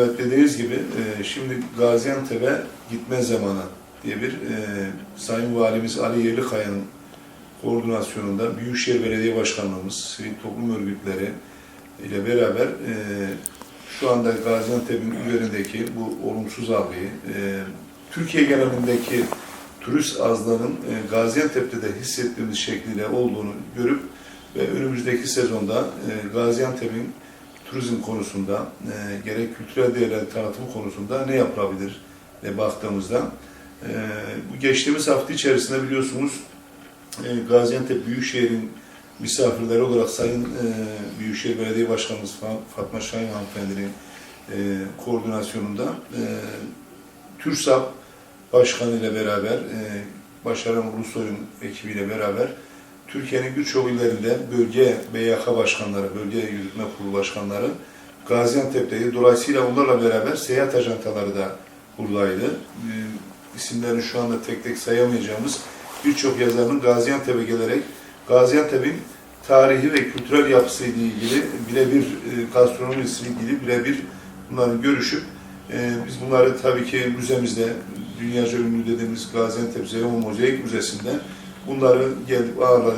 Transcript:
Evet dediğiniz gibi e, şimdi Gaziantep'e gitme zamanı diye bir e, Sayın Valimiz Ali Yerlikaya'nın koordinasyonunda Büyükşehir Belediye Başkanlığımız, sivil toplum örgütleri ile beraber e, şu anda Gaziantep'in üzerindeki bu olumsuz algıyı, e, Türkiye genelindeki turist azlığının e, Gaziantep'te de hissettiğimiz şekliyle olduğunu görüp ve önümüzdeki sezonda e, Gaziantep'in turizm konusunda, e, gerek kültürel değerler tanıtımı konusunda ne yapılabilir diye baktığımızda e, bu geçtiğimiz hafta içerisinde biliyorsunuz e, Gaziantep Büyükşehir'in misafirleri olarak Sayın e, Büyükşehir Belediye Başkanımız Fa- Fatma Şahin Hanımefendi'nin e, koordinasyonunda e, TÜRSAP Başkanı ile beraber, e, Başaran Ulusoy'un ekibiyle beraber Türkiye'nin birçok illerinde bölge BYK başkanları, bölge yürütme kurulu başkanları Gaziantep'teydi. Dolayısıyla onlarla beraber seyahat ajantaları da buradaydı. E, isimlerini şu anda tek tek sayamayacağımız birçok yazarın Gaziantep'e gelerek Gaziantep'in tarihi ve kültürel yapısıyla ilgili birebir e, gastronomisiyle ilgili birebir bunları görüşüp e, biz bunları tabii ki müzemizde dünyaca ünlü dediğimiz Gaziantep Zeynep Mozaik Müzesi'nde bunları gelip ağırladık.